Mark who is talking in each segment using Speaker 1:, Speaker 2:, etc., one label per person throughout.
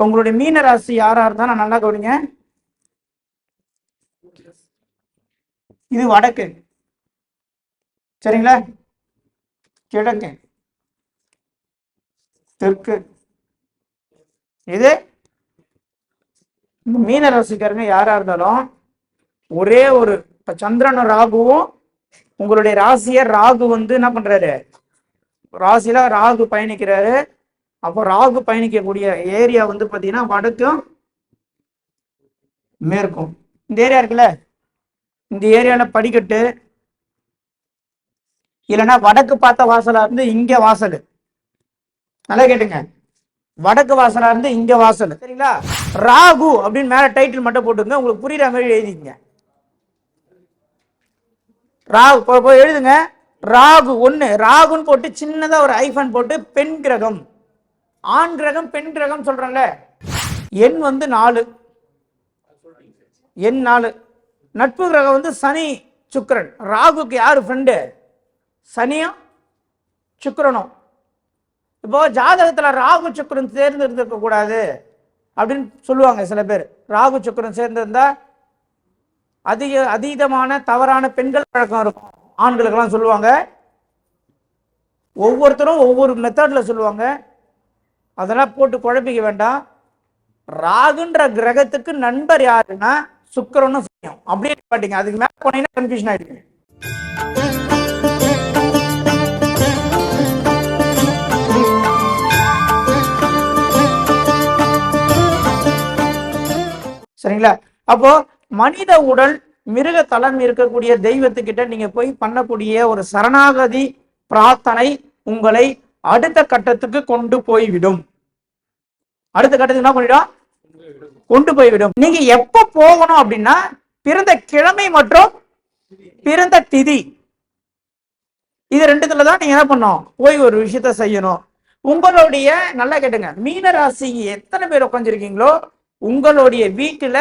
Speaker 1: உங்களுடைய மீன ராசி யாரா இருந்தா நான் நல்லா கவனிங்க. இது வடக்கு. சரிங்களா? கிழக்கு. தெற்கு. இது? இந்த மீன ராசிக்காரங்க யாரா இருந்தாலும் ஒரே ஒரு இப்ப சந்திரனும் ராகுவும் உங்களுடைய ராசிய ராகு வந்து என்ன பண்றாரு? ராசியில ராகு பயணிக்கிறாரு. அப்போ ராகு பயணிக்கக்கூடிய ஏரியா வந்து பார்த்தீங்கன்னா வடக்கும் மேற்கும். இந்த ஏரியா இருக்குல்ல? இந்த ஏரியால படிக்கட்டு இல்லைன்னா வடக்கு பார்த்த வாசலா இருந்து இங்க வாசல். நல்லா கேட்டுங்க. வடக்கு வாசலா இருந்து இங்க வாசல். சரிங்களா? ராகு அப்படின்னு மேல டைட்டில் மட்டும் போட்டுங்க உங்களுக்கு புரியுற மாதிரி எழுதிங்க ராகு போய் எழுதுங்க. ராகு ஒன்று ராகுன்னு போட்டு சின்னதா ஒரு ஐஃபன் போட்டு பெண் கிரகம். ஆண் கிரகம் பெண் கிரகம் சொல்றேன்ல. எண் வந்து நாலு. எண் நாலு. நட்பு கிரகம் வந்து சனி சுக்கரன். ராகுக்கு யார் ஃப்ரெண்டு சனியும் சுக்கிரனும். இப்போ ஜாதகத்தில் ராகு சுக்கிரன் சேர்ந்து இருந்திருக்கக்கூடாது அப்படின்னு சொல்லுவாங்க சில பேர். ராகு சுக்கிரன் சேர்ந்திருந்தா அதிக அதீதமான தவறான பெண்கள் பழக்கம் இருக்கும். ஆண்களுக்கெல்லாம் சொல்லுவாங்க. ஒவ்வொருத்தரும் ஒவ்வொரு மெத்தடில் சொல்லுவாங்க. அதெல்லாம் போட்டு குழப்பிக்க வேண்டாம். ராகுன்ற கிரகத்துக்கு நண்பர் யாருன்னா சுக்கிரனும் செய்யும் அப்படியே பாட்டீங்க அதுக்கு மேல போனீங்கன்னா கன்ஃபியூஷன் ஆயிடுங்க சரிங்களா? அப்போ மனித உடல் மிருக தளம் இருக்கக்கூடிய தெய்வத்துக்கிட்ட நீங்க போய் பண்ணக்கூடிய ஒரு சரணாகதி பிரார்த்தனை உங்களை அடுத்த கட்டத்துக்கு கொண்டு போய்விடும். அடுத்த கட்டத்துக்கு என்ன பண்ணிடும்? கொண்டு போய்விடும். நீங்க எப்ப போகணும் அப்படின்னா பிறந்த கிழமை மற்றும் பிறந்த திதி. இது ரெண்டுத்துல தான் நீங்க என்ன பண்ணும் போய் ஒரு விஷயத்த செய்யணும். உங்களுடைய நல்லா கேட்டுங்க மீன ராசி எத்தனை பேர் உட்காந்துருக்கீங்களோ உங்களுடைய வீட்டுல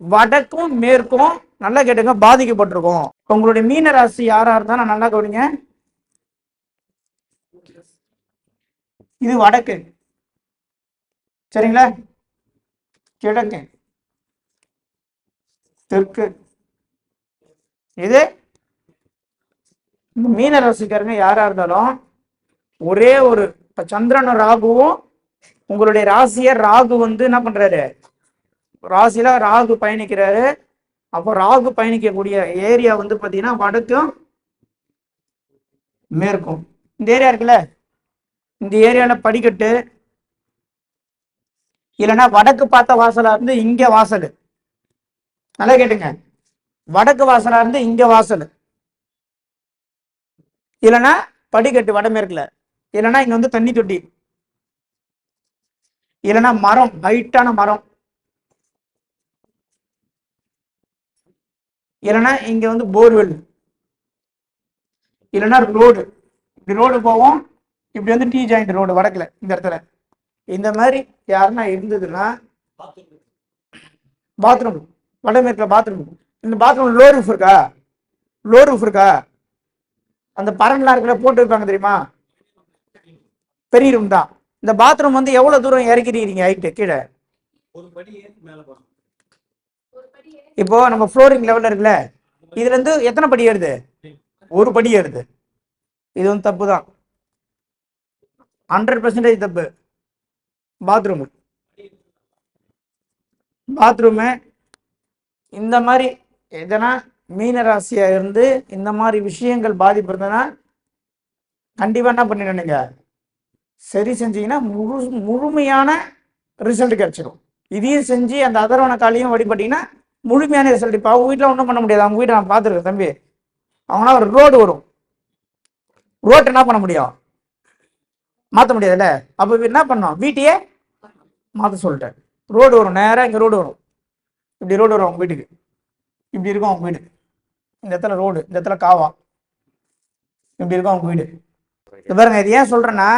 Speaker 1: வடக்கும் மேற்கும் நல்லா கேட்டுங்க பாதிக்கப்பட்டிருக்கும். உங்களுடைய மீன ராசி யாரா இருந்தா நான் நல்லா கவனிங்க. இது வடக்கு. சரிங்களா? கிழக்கு. தெற்கு. இது இந்த மீன ரசிகருங்க யாரா இருந்தாலும் ஒரே ஒரு இப்ப சந்திரனும் ராகுவும் உங்களுடைய ராசிய ராகு வந்து என்ன பண்றாரு? ராசியில ராகு பயணிக்கிறாரு. அப்போ ராகு பயணிக்கக்கூடிய ஏரியா வந்து பாத்தீங்கன்னா வடக்கும் மேற்கும். இந்த ஏரியா இருக்குல்ல? இந்த ஏரியால படிக்கட்டு இல்லைன்னா வடக்கு பார்த்த வாசலா இருந்து இங்க வாசல். நல்லா கேட்டுங்க. வடக்கு வாசலா இருந்து இங்க வாசல். இல்லைன்னா படிக்கட்டு வடமேற்குல. இல்லைன்னா இங்க வந்து தண்ணி தொட்டி. இல்லைன்னா மரம் ஹைட்டான மரம். இல்லைன்னா இங்க வந்து போர்வெல். இல்லைன்னா ரோடு. இப்படி ரோடு போவோம். இப்படி வந்து டீ ஜாயிண்ட் ரோடு வடக்கில் இந்த இடத்துல. இந்த மாதிரி யாருன்னா இருந்ததுன்னா பாத்ரூம் வடமேற்குல பாத்ரூம் இந்த பாத்ரூம் லோ ரூஃப் இருக்கா? லோ ரூஃப் இருக்கா? அந்த பரன்லாம் இருக்கிற போட்டு வைப்பாங்க தெரியுமா? பெரிய ரூம் தான். இந்த பாத்ரூம் வந்து எவ்வளவு தூரம் இறக்கிறீங்க ஹைட்டு கீழே? இப்போ நம்ம ஃப்ளோரிங் லெவல்ல இருக்குல்ல இதுல இருந்து எத்தனை படி ஏறுது? ஒரு படி ஏறுது. இது வந்து தப்பு தான் ஹண்ட்ரட் பர்சன்டேஜ் தப்பு. பாத்ரூம் பாத்ரூமு இந்த மாதிரி எதனா மீன ராசியா இருந்து இந்த மாதிரி விஷயங்கள் பாதிப்பு இருந்ததுன்னா கண்டிப்பா என்ன பண்ணிடுங்க சரி செஞ்சீங்கன்னா முழு முழுமையான ரிசல்ட் கிடைச்சிடும் இதையும் செஞ்சு அந்த அதர்வன காலையும் வழிபட்டீங்கன்னா முழுமையான ரிசல்ட் இப்போ அவங்க வீட்டில் ஒன்றும் பண்ண முடியாது. அவங்க வீட்டை நான் பார்த்துருக்கேன் தம்பி. அவங்கன்னா ஒரு ரோடு வரும். ரோட்டு என்ன பண்ண முடியும்? மாற்ற முடியாதுல்ல? அப்போ என்ன பண்ணோம் வீட்டையே மாற்ற சொல்லிட்டேன் ரோடு வரும். நேராக இங்கே ரோடு வரும். இப்படி ரோடு வரும் அவங்க வீட்டுக்கு. இப்படி இருக்கும் அவங்க வீடு. இந்த இடத்துல ரோடு இந்த இடத்துல காவா. இப்படி இருக்கும் அவங்க வீடு. இது பாருங்க இது ஏன் சொல்கிறேன்னா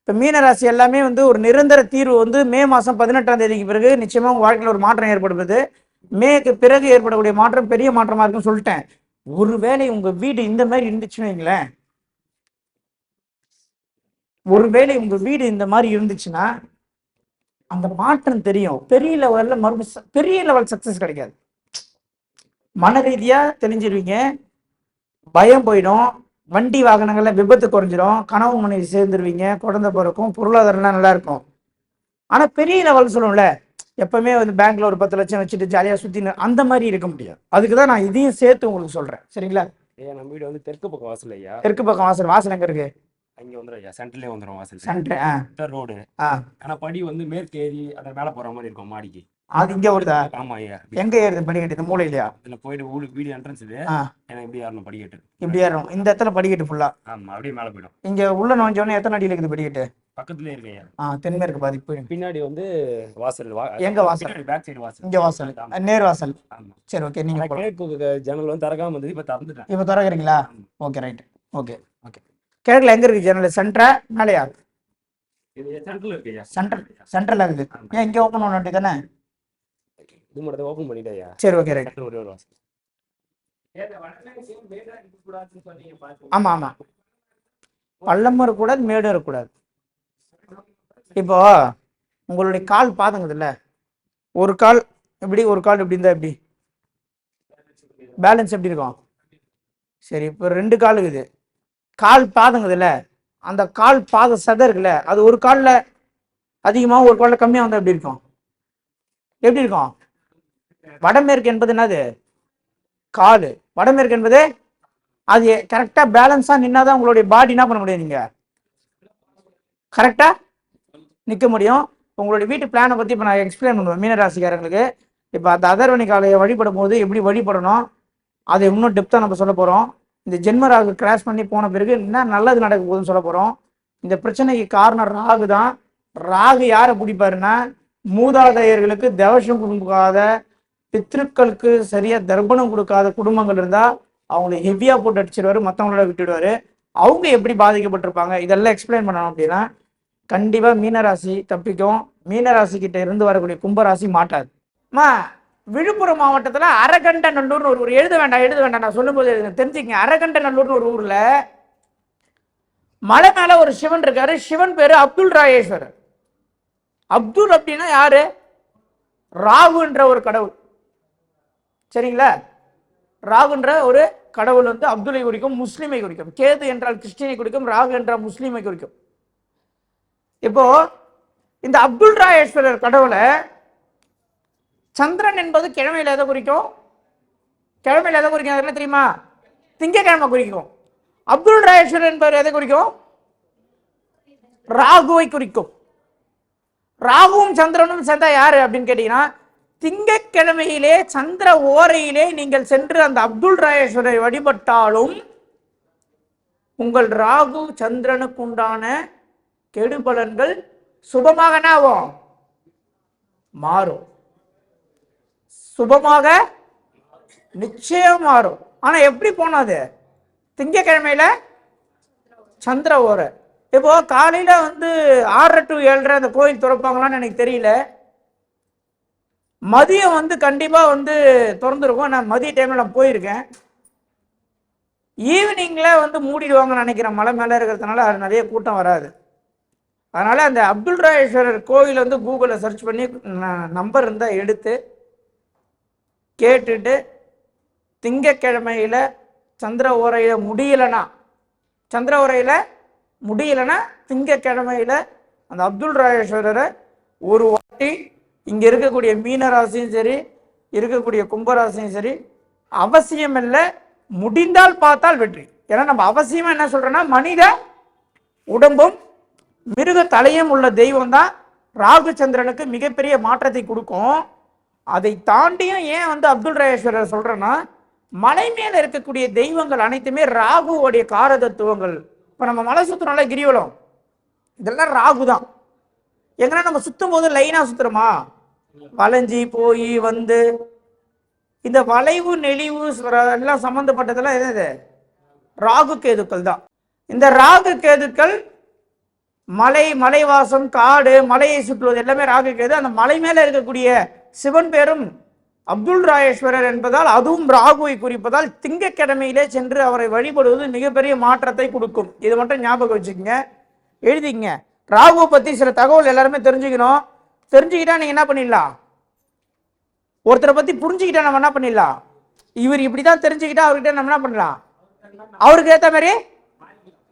Speaker 1: இப்போ மீனராசி எல்லாமே வந்து ஒரு நிரந்தர தீர்வு வந்து மே மாதம் பதினெட்டாம் தேதிக்கு பிறகு நிச்சயமாக உங்கள் வாழ்க்கையில் ஒரு மாற்றம் ஏற்படுவது மேக்கு பிறகு ஏற்படக்கூடிய மாற்றம் பெரிய மாற்றமாக இருக்குன்னு சொல்லிட்டேன். ஒருவேளை உங்கள் வீடு இந்த மாதிரி இருந்துச்சுன்னு வைங்களேன். ஒருவேளை உங்க வீடு இந்த மாதிரி இருந்துச்சுன்னா அந்த மாற்றம் தெரியும். பெரிய லெவலில் மறுபடியும் பெரிய லெவல் சக்ஸஸ் கிடைக்காது. மன ரீதியாக தெரிஞ்சிருவீங்க. பயம் போயிடும். வண்டி வாகனங்கள்ல விபத்து குறைஞ்சிரும். கனவு மனைவி சேர்ந்துருவீங்க. குழந்தை பிறக்கும். பொருளாதாரம்லாம் நல்லா இருக்கும் ஆனால் பெரிய லெவல் சொல்லுவோம்ல எப்பவுமே வந்து பேங்க்ல ஒரு பத்து லட்சம் வச்சுட்டு ஜாலியாக சுற்றி அந்த மாதிரி இருக்க முடியாது. அதுக்கு தான் நான் இதையும் சேர்த்து உங்களுக்கு சொல்கிறேன் சரிங்களா?
Speaker 2: நம்ம வீடு வந்து தெற்கு பக்கம் வாசல் ஐயா.
Speaker 1: தெற்கு பக்கம் வாசல் வாசல் எங்கே இருக்கு?
Speaker 2: அங்க வந்துடும் ஐயா. சென்டர்லயே வந்துடும் வாசல்.
Speaker 1: சென்ட்ரு ஆ.
Speaker 2: ரோடு
Speaker 1: ஆ.
Speaker 2: ஆனா படி வந்து மேற்கு ஏறி அந்த மேல போற மாதிரி இருக்கும் மாடிக்கு.
Speaker 1: அது இங்கே வருதா?
Speaker 2: ஆமா ஐயா.
Speaker 1: எங்க ஏறுது படிக்கட்டு இந்த மூலையிலையா?
Speaker 2: இதுல போயிட்டு வீடு வீடு என்ட்ரன்ஸ் இது. எனக்கு இப்படி ஏறணும் படிக்கட்டு
Speaker 1: இப்படி ஏறும் இந்த இடத்துல படிக்கட்டு ஃபுல்லா
Speaker 2: ஆமா அப்படியே மேல போயிடும்.
Speaker 1: இங்க உள்ள நுழைஞ்சோடனே எத்தனை அடியில் இருக்குது படிக்கட்டு
Speaker 2: பக்கத்துலயே இருக்கு ஐயா.
Speaker 1: ஆ தென்மேற்கு பாதி
Speaker 2: பின்னாடி வந்து வாசல்
Speaker 1: எங்க வாசல்?
Speaker 2: பேக் சைடு வாசல்.
Speaker 1: இங்க வாசல். நேர் வாசல். சரி ஓகே நீங்க.
Speaker 2: கிழக்கு ஜன்னல் வந்து திறக்காம இருந்தது இப்ப திறந்துட்டேன்.
Speaker 1: இப்போ திறக்கிறீங்களா? ஓகே ரைட் ஓகே கிழக்குல எங்க இருக்கு ஜன்னல்? சென்டரா மேலையா?
Speaker 2: இது சென்டர்ல
Speaker 1: சென்டர்ல இருக்குது. ஏன் இங்க ஓப்பன் பண்ண வேண்டியது தானே?
Speaker 2: இது மட்டும் ஓபன் பண்ணிட்டேன் ஐயா.
Speaker 1: சரி ஓகே ரைட்
Speaker 2: ஒரே ஒரு வாசல்
Speaker 1: ஆமா ஆமா. பள்ளமும் இருக்கக்கூடாது மேடும் இருக்கக்கூடாது. இப்போ உங்களுடைய கால் பாதங்குதுல்ல? ஒரு கால் இப்படி ஒரு கால் இப்படி இருந்தா எப்படி? பேலன்ஸ் எப்படி இருக்கும்? சரி இப்போ ரெண்டு கால் இருக்குது. கால் பாதங்குதுல்ல அந்த கால் பாத சதை இருக்குல்ல அது ஒரு காலில் அதிகமாக ஒரு காலில் கம்மியாக வந்தால் எப்படி இருக்கும்? எப்படி இருக்கும்? வடமேற்கு என்பது என்னது? கால். வடமேற்கு என்பது அது கரெக்டாக பேலன்ஸாக நின்னாதான் உங்களுடைய பாடி என்ன பண்ண முடியும் நீங்கள் கரெக்டாக நிற்க முடியும். உங்களுடைய வீட்டு பிளானை பற்றி இப்போ நான் எக்ஸ்பிளைன் பண்ணுவேன் மீனராசிக்காரங்களுக்கு. இப்போ அந்த அதர்வணி காலையை வழிபடும் போது எப்படி வழிபடணும் அதை இன்னும் டெப்த்தாக நம்ம சொல்ல போகிறோம் இந்த ஜென்ம ராகு கிராஸ் பண்ணி போன பிறகு என்ன நல்லது நடக்க போகுதுன்னு சொல்ல போகிறோம் இந்த பிரச்சனைக்கு காரணம் ராகு தான். ராகு யாரை பிடிப்பாருன்னா மூதாதையர்களுக்கு தவசம் கொடுக்காத பித்ருக்களுக்கு சரியாக தர்ப்பணம் கொடுக்காத குடும்பங்கள் இருந்தால் அவங்களை ஹெவியாக போட்டு அடிச்சிடுவாரு மற்றவங்களோட விட்டுடுவாரு. அவங்க எப்படி பாதிக்கப்பட்டிருப்பாங்க? இதெல்லாம் எக்ஸ்பிளைன் பண்ணணும் அப்படின்னா கண்டிப்பாக மீனராசி தப்பிக்கும். மீனராசி கிட்ட இருந்து வரக்கூடிய கும்பராசி மாட்டாது. அம்மா விழுப்புரம் மாவட்டத்தில் அரகண்ட நல்லூர்னு ஒரு ஊர். எழுத வேண்டாம் எழுத வேண்டாம். நான் சொல்லும்போது எழுதுங்க. தெரிஞ்சுக்கங்க அரகண்ட நல்லூர்னு ஒரு ஊரில் மலை மேலே ஒரு சிவன் இருக்காரு. சிவன் பேர் அப்துல் ராயேஸ்வரர். அப்துல் அப்படின்னா யாரு? ராகுன்ற ஒரு கடவுள். சரிங்களா? ராகுன்ற ஒரு கடவுள் வந்து அப்துலை குறிக்கும் முஸ்லீமை குறிக்கும். கேது என்றால் கிறிஸ்டினை குறிக்கும் ராகு என்றால் முஸ்லீமை குறிக்கும். இப்போ இந்த அப்துல் ராயேஸ்வரர் கடவுளை சந்திரன் என்பது கிழமையில் எதை குறிக்கும். கிழமையில எதை குறிக்கும். என்ன தெரியுமா? திங்கக்கிழமை குறிக்கும். அப்துல் ராயேஸ்வரர் என்பவர் எதை குறிக்கும்? ராகுவை குறிக்கும். ராகுவும் சந்திரனும் சேர்ந்தா யாரு அப்படின்னு கேட்டீங்கன்னா திங்கட்கிழமையிலே சந்திர ஓரையிலே நீங்கள் சென்று அந்த அப்துல் ராயேஸ்வரை வழிபட்டாலும் உங்கள் ராகு சந்திரனுக்கு உண்டான கெடுபலன்கள் சுபமாக என்ன ஆகும்? மாறும். சுபமாக நிச்சயம் மாறும். ஆனா எப்படி போனது திங்கக்கிழமையில சந்திர ஓரை. இப்போ காலையில வந்து ஆறரை டு ஏழரை அந்த கோயில் திறப்பாங்களான்னு எனக்கு தெரியல. மதியம் வந்து கண்டிப்பா வந்து திறந்துருக்கும். நான் மதிய டைம்ல நான் போயிருக்கேன். ஈவினிங்ல வந்து மூடிடுவாங்கன்னு நினைக்கிறேன். மலை மேல இருக்கிறதுனால அது நிறைய கூட்டம் வராது. அதனால அந்த அப்துல் ராயேஸ்வரர் கோவில் வந்து கூகுளில் சர்ச் பண்ணி நம்பர் இருந்தால் எடுத்து கேட்டுட்டு திங்கக்கிழமையில் சந்திர உரையில் முடியலனா சந்திர உரையில் முடியலனா திங்கக்கிழமையில் அந்த அப்துல் ராஜேஸ்வரரை ஒரு வாட்டி இங்கே இருக்கக்கூடிய மீனராசியும் சரி இருக்கக்கூடிய கும்பராசியும் சரி அவசியம் இல்லை முடிந்தால் பார்த்தால் வெற்றி. ஏன்னா நம்ம அவசியமாக என்ன சொல்கிறோன்னா மனித உடம்பும் மிருக தலையும் உள்ள தெய்வம் தான் ராகுச்சந்திரனுக்கு மிகப்பெரிய மாற்றத்தை கொடுக்கும். அதை தாண்டியும் ஏன் வந்து அப்துல் ராயேஸ்வரர் சொல்றேன்னா மலை மேல இருக்கக்கூடிய தெய்வங்கள் அனைத்துமே ராகுவோடைய காரதத்துவங்கள் இப்ப நம்ம மலை சுத்துறோம்ல கிரிவலம். இதெல்லாம் ராகு தான் எங்கன்னா நம்ம சுத்தும் போது லைனா சுத்துறோமா? வளைஞ்சி போய் வந்து இந்த வளைவு நெளிவு சுர- எல்லாம் சம்பந்தப்பட்டதெல்லாம் என்னது? ராகு கேதுக்கள் தான். இந்த ராகு கேதுக்கள் மலை மலைவாசம் காடு மலையை சுற்றுவது எல்லாமே ராகு கேது. அந்த மலை மேல இருக்கக்கூடிய சிவன் பேரும் அப்துல் ராயேஸ்வரர் என்பதால் அதுவும் ராகுவை குறிப்பதால் திங்கக்கிழமையிலே சென்று அவரை வழிபடுவது மிகப்பெரிய மாற்றத்தை கொடுக்கும். இது மட்டும் ஞாபகம் வச்சுக்கோங்க. எழுதிங்க ராகுவை பற்றி சில தகவல் எல்லாருமே தெரிஞ்சுக்கணும். தெரிஞ்சுக்கிட்டா நீங்கள் என்ன பண்ணிடலாம்? ஒருத்தரை பற்றி புரிஞ்சுக்கிட்டா நம்ம என்ன பண்ணிடலாம்? இவர் இப்படி தான் தெரிஞ்சுக்கிட்டா அவர்கிட்ட நம்ம என்ன பண்ணலாம்? அவருக்கு ஏற்ற மாதிரி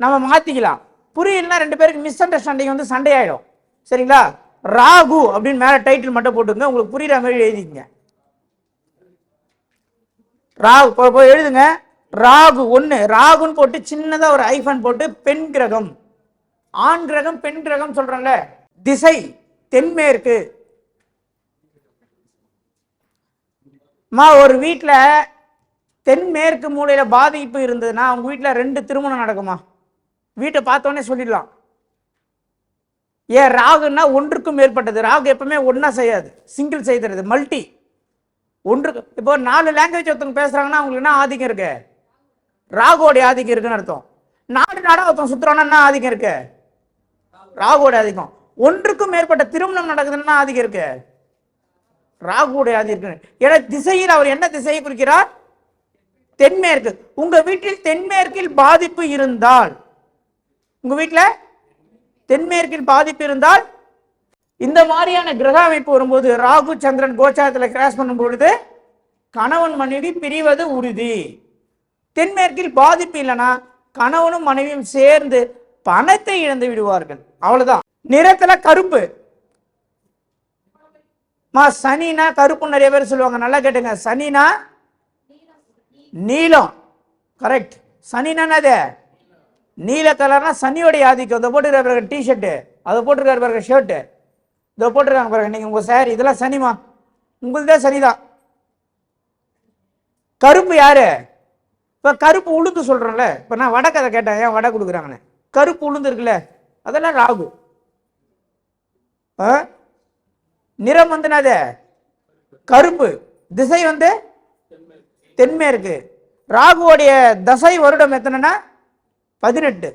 Speaker 1: நம்ம மாற்றிக்கலாம் புரியலன்னா ரெண்டு பேருக்கு மிஸ் அண்டர்ஸ்டாண்டிங் வந்து சண்டை ஆகிடும் சரிங்களா? ராகு அப்படின்னு மேலே டைட்டில் மட்டும் போட்டுங்க உங்களுக்கு புரியுற மாதிரி எழுதிக்கங்க. ராகு போய் எழுதுங்க. ராகு ஒன்று ராகுன்னு போட்டு சின்னதாக ஒரு ஐஃபன் போட்டு பெண் கிரகம். ஆண் கிரகம் பெண் கிரகம் சொல்கிறோம்ல திசை தென்மேற்கு. மா ஒரு வீட்டில் தென்மேற்கு மூலையில் பாதிப்பு இருந்ததுன்னா அவங்க வீட்டில் ரெண்டு திருமணம் நடக்குமா? வீட்டை பார்த்தோன்னே சொல்லிடலாம். ஏன் ராகுன்னா ஒன்றுக்கும் மேற்பட்டது. ராகு எப்பவுமே ஒன்றா செய்யாது. சிங்கிள் செய்கிறது. மல்டி ஒன்றுக்கு இப்போ நாலு லாங்குவேஜ் ஒருத்தவங்க பேசுகிறாங்கன்னா அவங்களுக்கு என்ன ஆதிக்கம் இருக்கு? ராகுவோடைய ஆதிக்கம் இருக்குன்னு அர்த்தம். நாடு நாடாக ஒருத்தவங்க சுற்றுறான்னா என்ன ஆதிக்கம் இருக்கு? ராகுவோடைய ஆதிக்கம். ஒன்றுக்கும் மேற்பட்ட திருமணம் நடக்குதுன்னா ஆதிக்கம் இருக்கு? ராகுவோடைய ஆதிக்கம் இருக்கு. ஏன்னா திசையில் அவர் என்ன திசையை குறிக்கிறார்? தென்மேற்கு. உங்க வீட்டில் தென்மேற்கில் பாதிப்பு இருந்தால் உங்க வீட்டில் தென்மேற்கில் பாதிப்பு இருந்தால் இந்த மாதிரியான கிரக அமைப்பு வரும்போது ராகு சந்திரன் கோச்சாரத்தில் கிராஸ் பண்ணும் பொழுது கணவன் மனைவி பிரிவது உறுதி. தென்மேற்கில் பாதிப்பு இல்லைன்னா கணவனும் மனைவியும் சேர்ந்து பணத்தை இழந்து விடுவார்கள். அவ்வளவுதான். நிறத்துல கருப்பு. மா சனினா கருப்பு நிறைய பேர் சொல்லுவாங்க. நல்லா கேட்டுங்க. சனினா நீலம். கரெக்ட் சனினா என்னது? நீல கலர்னா சனியோடைய ஆதிக்கம். இதை போட்டுருக்காரு பாருங்க டிஷர்ட்டு அதை போட்டிருக்காரு பாருங்க ஷர்ட்டு இதை போட்டிருக்காங்க பாருங்க நீங்கள் உங்கள் சார் இதெல்லாம் சனிமா உங்களுதே சனிதான். கருப்பு யாரு? இப்போ கருப்பு உளுந்து சொல்கிறோம்ல இப்போ நான் வடை கதை கேட்டேன் ஏன் வடை கொடுக்குறாங்கன்னு. கருப்பு உளுந்து இருக்குல்ல அதெல்லாம் ராகு. ஆ? நிறம் வந்து என்னது? கருப்பு. திசை வந்து தென்மேற்கு. ராகுவோடைய தசை வருடம் எத்தனைன்னா? பதினெட்டு.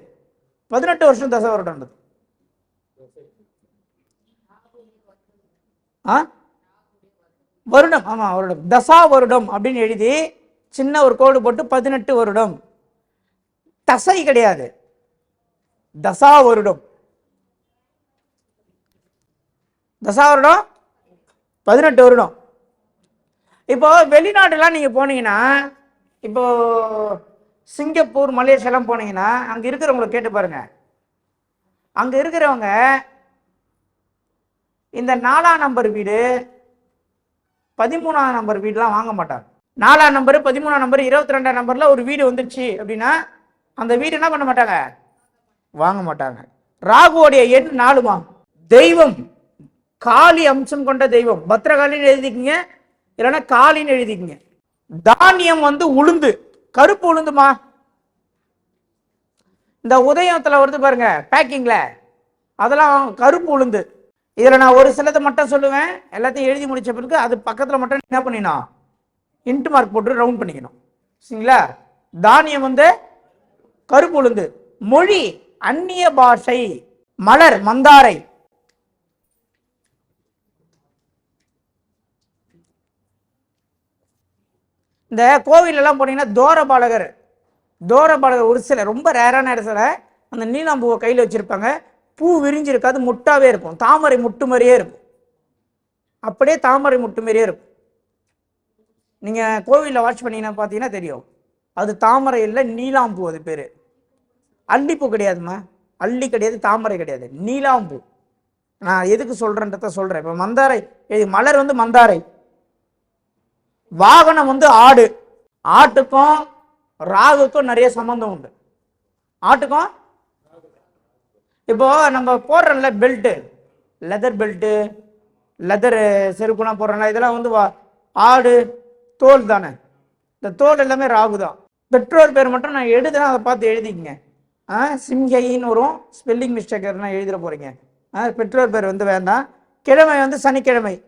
Speaker 1: பதினெட்டு வருஷம் தசை வருடம் ஆ? வருடம். ஆமாம் வருடம். தசா வருடம் அப்படின்னு எழுதி சின்ன ஒரு கோடு போட்டு பதினெட்டு வருடம். தசை கிடையாது. தசா வருடம். தசா வருடம்? பதினெட்டு வருடம். இப்போ வெளிநாட்டுலாம் நீங்கள் போனீங்கன்னா இப்போ சிங்கப்பூர் மலேசியாலாம் போனீங்கன்னா அங்கே இருக்கிறவங்கள கேட்டு பாருங்க. அங்கே இருக்கிறவங்க இந்த நாலாம் நம்பர் வீடு பதிமூணாம் நம்பர் வீடெலாம் வாங்க மாட்டாங்க. நாலாம் நம்பர் பதிமூணாம் நம்பர் இருபத்தி ரெண்டாம் நம்பரில் ஒரு வீடு வந்துருச்சு அப்படின்னா அந்த வீடு என்ன பண்ண மாட்டாங்க? வாங்க மாட்டாங்க. ராகுவோடைய எண் நாலுமா தெய்வம் காளி அம்சம் கொண்ட தெய்வம். பத்ரகாளின்னு எழுதிக்கிங்க இல்லைன்னா காளின்னு எழுதிக்கிங்க. தானியம் வந்து உளுந்து. கருப்பு உளுந்துமா? இந்த உதயத்தில் வருது பாருங்க பேக்கிங்கில் அதெல்லாம் கருப்பு உளுந்து. இதில் நான் ஒரு சிலதை மட்டும் சொல்லுவேன். எல்லாத்தையும் எழுதி முடிச்ச பிறகு அது பக்கத்தில் மட்டும் என்ன பண்ணிடணும்? இன்ட்டு மார்க் போட்டு ரவுண்ட் பண்ணிக்கணும். சரிங்களா? தானியம் வந்து கருப்பு உளுந்து. மொழி அந்நிய பாஷை. மலர் மந்தாரை. இந்த கோவிலெல்லாம் போனீங்கன்னா தோரபாலகர். தோரபாலகர் ஒரு சில ரொம்ப ரேரான இடத்துல அந்த நீலாம்பூவை கையில் வச்சுருப்பாங்க. பூ விரிஞ்சிருக்காது முட்டாவே இருக்கும். தாமரை முட்டு மாதிரியே இருக்கும். அப்படியே தாமரை முட்டு மாதிரியே இருக்கும். நீங்கள் கோவிலில் வாட்ச் பண்ணீங்கன்னா பார்த்தீங்கன்னா தெரியும். அது தாமரை இல்லை நீலாம்பூ அது பேர். அல்லிப்பூ கிடையாதும்மா. அள்ளி கிடையாது தாமரை கிடையாது. நீலாம்பூ. நான் எதுக்கு சொல்கிறேன்றத சொல்கிறேன் இப்போ மந்தாரை மலர் வந்து மந்தாரை. வாகனம் வந்து ஆடு. ஆட்டுக்கும் ராகுக்கும் நிறைய சம்பந்தம் உண்டு. ஆட்டுக்கும்? இப்போ நம்ம போடுறோம்ல பெல்ட்டு லெதர் பெல்ட்டு லெதர் செருப்புலாம் போடுறோம்ல இதெல்லாம் வந்து வா- ஆடு தோல் தானே. இந்த தோல் எல்லாமே ராகு தான். பெற்றோர் பேர் மட்டும் நான் எழுதுனா அதை பார்த்து எழுதிக்கங்க. ஆ சிம்ஹைன்னு வரும் ஸ்பெல்லிங் மிஸ்டேக் நான் எழுதிட போகிறீங்க ஆ பெற்றோர் பேர் வந்து வேண்டாம். கிழமை வந்து சனிக்கிழமை.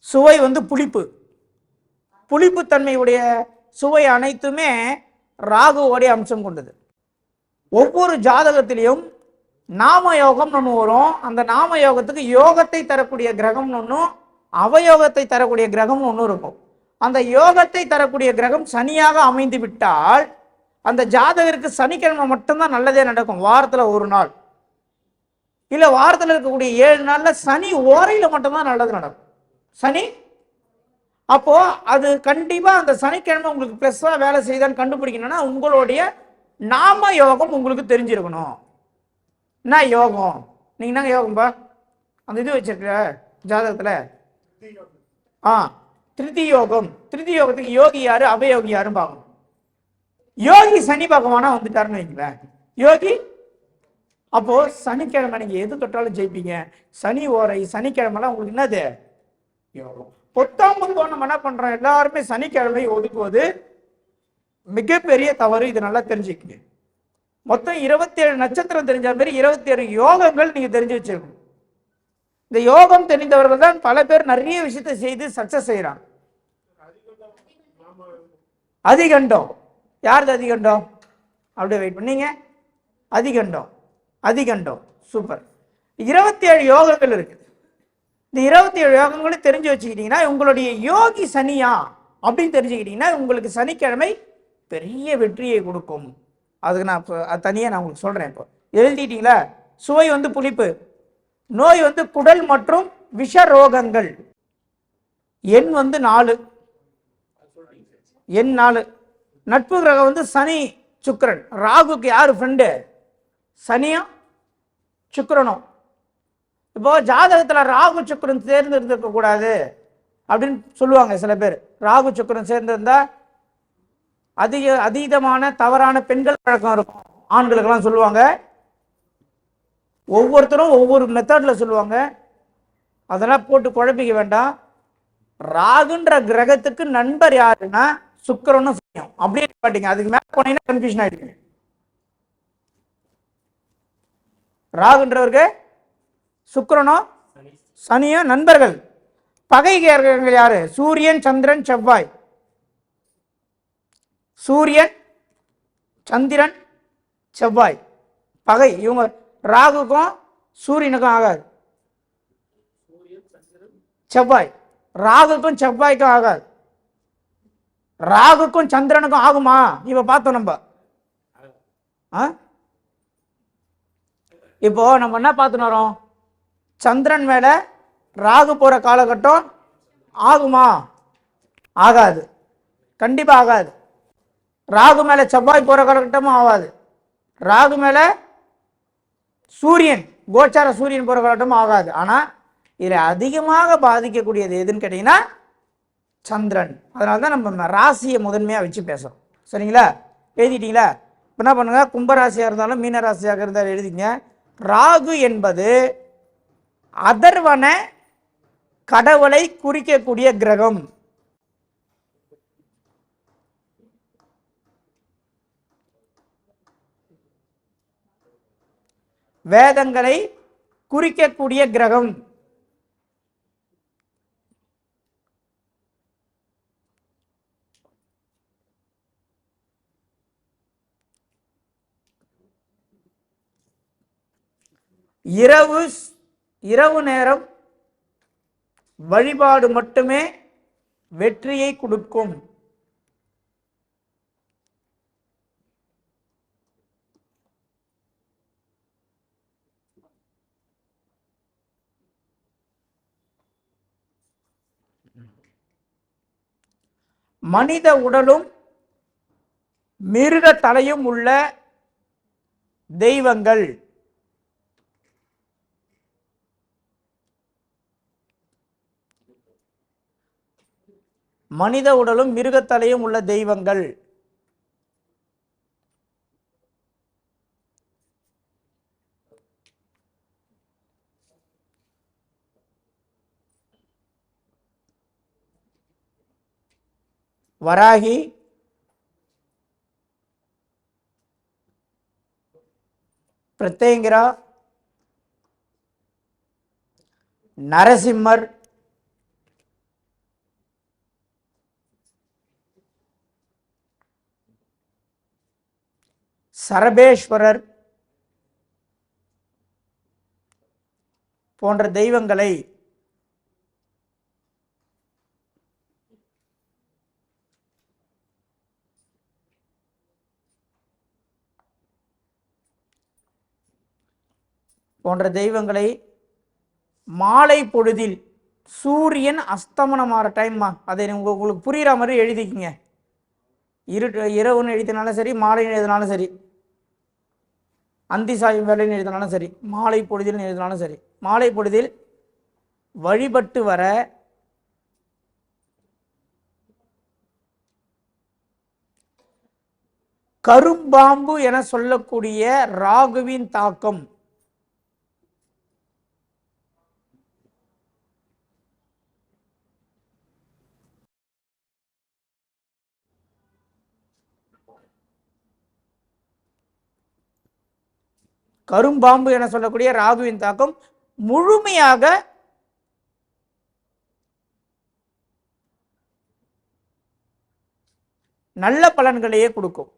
Speaker 1: சுவை வந்து புளிப்பு. புளிப்புத்தன்மையுடைய சுவை அனைத்துமே ராகுவோடைய அம்சம் கொண்டது. ஒவ்வொரு ஜாதகத்திலையும் நாம யோகம் ஒன்று வரும். அந்த நாம யோகத்துக்கு யோகத்தை தரக்கூடிய கிரகம் ஒன்றும் அவயோகத்தை தரக்கூடிய கிரகம் ஒன்றும் இருக்கும். அந்த யோகத்தை தரக்கூடிய கிரகம் சனியாக அமைந்து விட்டால் அந்த ஜாதகருக்கு சனிக்கிழமை மட்டும்தான் நல்லதே நடக்கும் வாரத்தில் ஒரு நாள். இல்லை வாரத்தில் இருக்கக்கூடிய ஏழு நாளில் சனி ஓரையில் மட்டும்தான் நல்லது நடக்கும். சனி? அப்போது அது கண்டிப்பாக அந்த சனிக்கிழமை உங்களுக்கு ப்ளஸ்ஸாக வேலை செய்தான்னு கண்டுபிடிக்கணும்னா உங்களுடைய நாம யோகம் உங்களுக்கு தெரிஞ்சிருக்கணும். என்ன யோகம்? நீங்கள் என்ன யோகம்பா அந்த இது வச்சிருக்கிற ஜாதகத்தில்? ஆ திருதி யோகம். திருதி யோகத்துக்கு யோகி யாரு? அபயோகி யாரும் பார்க்கணும். யோகி சனி பகவானா வந்துட்டாருன்னு வைங்களேன். யோகி? அப்போ சனிக்கிழமை நீங்கள் எது தொட்டாலும் ஜெயிப்பீங்க. சனி ஓரை சனிக்கிழமைலாம் உங்களுக்கு என்னது? யோகம் பொத்தாம் பொதுவாக நம்ம என்ன பண்றோம்? எல்லாருமே சனிக்கிழமை ஒதுக்குவது மிகப்பெரிய தவறு. இது நல்லா தெரிஞ்சுக்கங்க. மொத்தம் இருபத்தி ஏழு நட்சத்திரம் தெரிஞ்ச மாதிரி இருபத்தி ஏழு யோகங்கள் நீங்க தெரிஞ்சு வச்சிருக்கணும். இந்த யோகம் தெரிந்தவர்கள் தான் பல பேர் நிறைய விஷயத்தை செய்து சக்சஸ் செய்யறாங்க. அதிகண்டம். யாரது அதிகண்டம்? அப்படியே வெயிட் பண்ணீங்க. அதிகண்டம். அதிகண்டம். சூப்பர் இருபத்தி ஏழு யோகங்கள் இருக்குது இந்த இருபத்தி ஏழு யோகங்களும் தெரிஞ்சு வச்சுக்கிட்டீங்கன்னா உங்களுடைய யோகி சனியா அப்படின்னு தெரிஞ்சுக்கிட்டீங்கன்னா உங்களுக்கு சனிக்கிழமை பெரிய வெற்றியை கொடுக்கும். அதுக்கு நான் இப்போ அது தனியாக நான் உங்களுக்கு சொல்கிறேன் இப்போ. எழுதிட்டீங்களா? சுவை வந்து புளிப்பு நோய் வந்து குடல் மற்றும் விஷ ரோகங்கள் எண் வந்து நாலு. எண் நாலு. நட்பு கிரகம் வந்து சனி சுக்கரன். ராகுக்கு யார் ஃப்ரெண்டு சனியா சுக்கரனும் இப்போ ஜாதகத்துல ராகு சுக்கரன் சேர்ந்து இருந்திருக்க கூடாது அப்படின்னு சொல்லுவாங்க சில பேர். ராகு சுக்கரன் சேர்ந்திருந்தா அதிக அதீதமான தவறான பெண்கள் பழக்கம் இருக்கும். ஆண்களுக்கெல்லாம் சொல்லுவாங்க. ஒவ்வொருத்தரும் ஒவ்வொரு மெத்தடில் சொல்லுவாங்க. அதெல்லாம் போட்டு குழப்பிக்க வேண்டாம். ராகுன்ற கிரகத்துக்கு நண்பர் யாருன்னா சுக்கரனும் செய்யும் அப்படியே பாட்டிங்க அதுக்கு மேலே போனீங்கன்னா கன்ஃபியூஷன் ஆகிடுங்க ராகுன்றவருக்கு சுக்கரனோ? சனியோ? நண்பர்கள். பகைகர்கள் யாரு? சூரியன் சந்திரன் செவ்வாய். சூரியன் சந்திரன் செவ்வாய். பகை. இவங்க ராகுக்கும் சூரியனுக்கும் ஆகாது. செவ்வாய். ராகுக்கும் செவ்வாய்க்கும் ஆகாது. ராகுக்கும் சந்திரனுக்கும் ஆகுமா? இப்ப பார்த்தோம் நம்ம. ஆ? இப்போ நம்ம என்ன பார்த்துன்னு வரோம்? சந்திரன் மேலே ராகு போகிற காலகட்டம் ஆகுமா? ஆகாது. கண்டிப்பாக ஆகாது. ராகு மேலே செவ்வாய் போகிற காலகட்டமும் ஆகாது. ராகு மேலே சூரியன் கோச்சார சூரியன் போகிற காலகட்டமும் ஆகாது. ஆனால் இதில் அதிகமாக பாதிக்கக்கூடியது எதுன்னு கேட்டிங்கன்னா சந்திரன். அதனால தான் நம்ம ராசியை முதன்மையாக வச்சு பேசுகிறோம் சரிங்களா? எழுதிட்டீங்களா? இப்போ என்ன பண்ணுங்கள் கும்பராசியாக இருந்தாலும் மீனராசியாக இருந்தாலும் எழுதிங்க ராகு என்பது அதர்வன கடவுளை குறிக்கக்கூடிய கிரகம். வேதங்களை குறிக்கக்கூடிய கிரகம். இரவு இரவு நேரம் வழிபாடு மட்டுமே வெற்றியை கொடுக்கும். மனித உடலும் மிருக தலையும் உள்ள தெய்வங்கள். மனித உடலும் மிருகத்தலையும் உள்ள தெய்வங்கள். வராகி. பிரத்யங்கிரா. நரசிம்மர். சரபேஸ்வரர் போன்ற தெய்வங்களை போன்ற தெய்வங்களை மாலை பொழுதில் சூரியன் அஸ்தமனமாகிற டைம்மா அதை உங்களுக்கு புரிகிற மாதிரி எழுதிக்கிங்க. இரு இரவுன்னு எழுதினாலும் சரி மாலைன்னு எழுதினாலும் சரி. அந்தி சாயும் வேலைன்னு எழுதினாலும் சரி மாலை பொழுதில் எழுதினாலும் சரி மாலை பொழுதில் வழிபட்டு வர கரும்பாம்பு என சொல்லக்கூடிய ராகுவின் தாக்கம். கரும்பாம்பு என சொல்லக்கூடிய ராகுவின் தாக்கம் முழுமையாக நல்ல பலன்களையே கொடுக்கும்.